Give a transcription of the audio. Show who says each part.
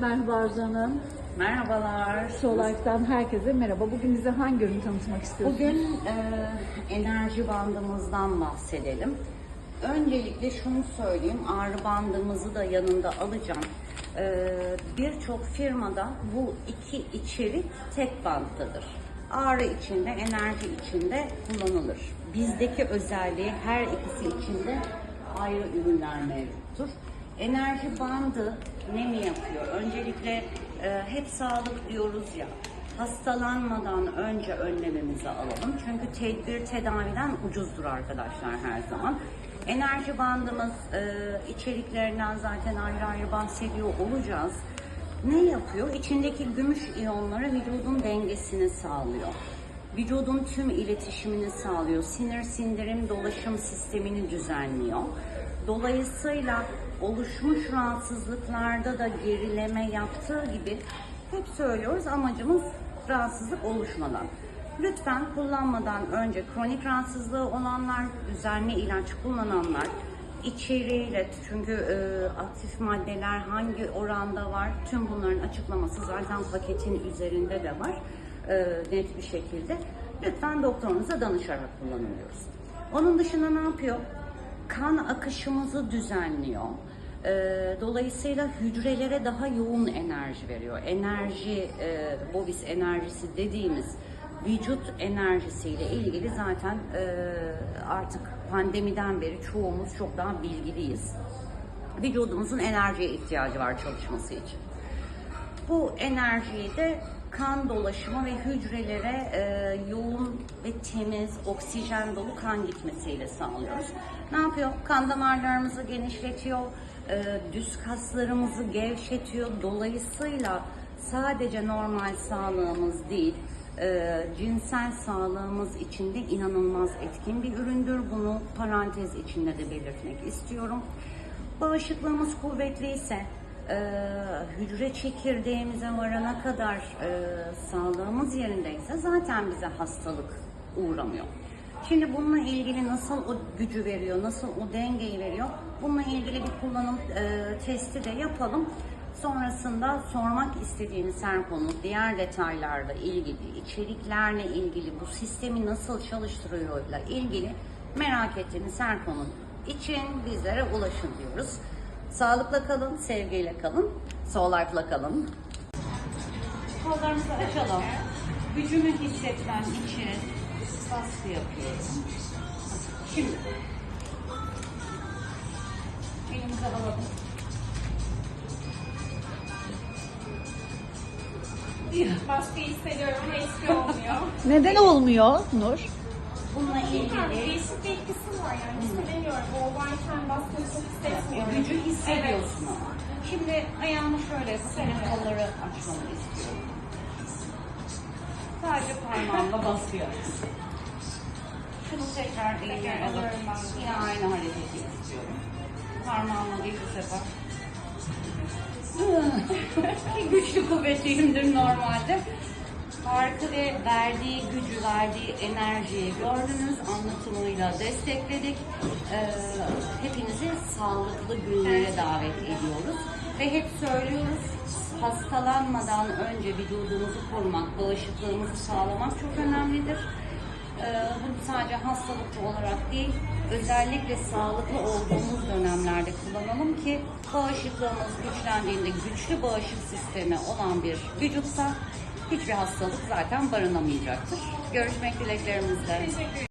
Speaker 1: Merhaba Arzu Hanım.
Speaker 2: Merhabalar.
Speaker 1: Solar'dan herkese merhaba. Bugün bize hangi ürünü tanıtmak istiyorsunuz?
Speaker 2: Bugün e, enerji bandımızdan bahsedelim. Öncelikle şunu söyleyeyim, ağrı bandımızı da yanında alacağım. E, Birçok firmada bu iki içerik tek banttadır. Ağrı içinde, enerji içinde kullanılır. Bizdeki özelliği her ikisi içinde ayrı ürünler mevcuttur. Enerji bandı ne mi yapıyor? Öncelikle e, hep sağlık diyoruz ya. Hastalanmadan önce önlememizi alalım. Çünkü tedbir tedaviden ucuzdur arkadaşlar her zaman. Enerji bandımız e, içeriklerinden zaten ayrı ayrı bahsediyor olacağız. Ne yapıyor? İçindeki gümüş iyonları vücudun dengesini sağlıyor. Vücudun tüm iletişimini sağlıyor. Sinir, sindirim, dolaşım sistemini düzenliyor. Dolayısıyla oluşmuş rahatsızlıklarda da gerileme yaptığı gibi hep söylüyoruz amacımız rahatsızlık oluşmadan. Lütfen kullanmadan önce kronik rahatsızlığı olanlar, düzenli ilaç kullananlar, içeriğiyle çünkü e, aktif maddeler hangi oranda var tüm bunların açıklaması zaten paketin üzerinde de var e, net bir şekilde. Lütfen doktorunuza danışarak kullanın diyoruz. Onun dışında ne yapıyor? Kan akışımızı düzenliyor. E, dolayısıyla hücrelere daha yoğun enerji veriyor. Enerji, e, Bobis enerjisi dediğimiz vücut enerjisiyle ilgili zaten e, artık pandemiden beri çoğumuz çok daha bilgiliyiz. Vücudumuzun enerjiye ihtiyacı var çalışması için. Bu enerjiyi de kan dolaşımı ve hücrelere e, yoğun ve temiz, oksijen dolu kan gitmesiyle sağlıyoruz. Ne yapıyor? Kan damarlarımızı genişletiyor, e, düz kaslarımızı gevşetiyor. Dolayısıyla sadece normal sağlığımız değil, e, cinsel sağlığımız için de inanılmaz etkin bir üründür. Bunu parantez içinde de belirtmek istiyorum. Bağışıklığımız kuvvetliyse, e, hücre çekirdeğimize varana kadar e, sağlığımız yerindeyse zaten bize hastalık uğramıyor. Şimdi bununla ilgili nasıl o gücü veriyor, nasıl o dengeyi veriyor, bununla ilgili bir kullanım e, testi de yapalım. Sonrasında sormak istediğiniz her konu, diğer detaylarla ilgili, içeriklerle ilgili, bu sistemi nasıl çalıştırıyorla ilgili merak ettiğiniz her konu için bizlere ulaşın diyoruz. Sağlıkla kalın, sevgiyle kalın, Solar'la kalın. Kollarımızı açalım. Gücümü hissetmem için baskı yapıyorum. Şimdi elimizi alalım.
Speaker 3: Baskıyı hissediyorum ama eski olmuyor.
Speaker 1: Neden olmuyor Nur?
Speaker 2: Bununla ilgili
Speaker 3: değişik bir etkisi var yani. Hissedemiyorum. O varken baskıyı çok hissetmiyorum.
Speaker 2: gücü hissediyorsun ama. Şimdi ayağımı şöyle senin kolları açmanı istiyorum. Sadece parmağımla basıyorum. Şunu tekrar elime alıp yine aynı hareketi istiyorum. Parmağımla değil bu sefer. Güçlü kuvvetliyimdir normalde. Farkı ve verdiği gücü, verdiği enerjiyi gördünüz. Anlatımıyla destekledik. Ee, hepinizi sağlıklı günlere davet ediyoruz. Ve hep söylüyoruz, hastalanmadan önce vücudumuzu korumak, bağışıklığımızı sağlamak çok önemlidir. Ee, bunu sadece hastalıklı olarak değil, özellikle sağlıklı olduğumuz dönemlerde kullanalım ki bağışıklığımız güçlendiğinde güçlü bağışık sistemi olan bir vücutta hiçbir hastalık zaten barınamayacaktır. Görüşmek dileklerimizle.
Speaker 3: Teşekkür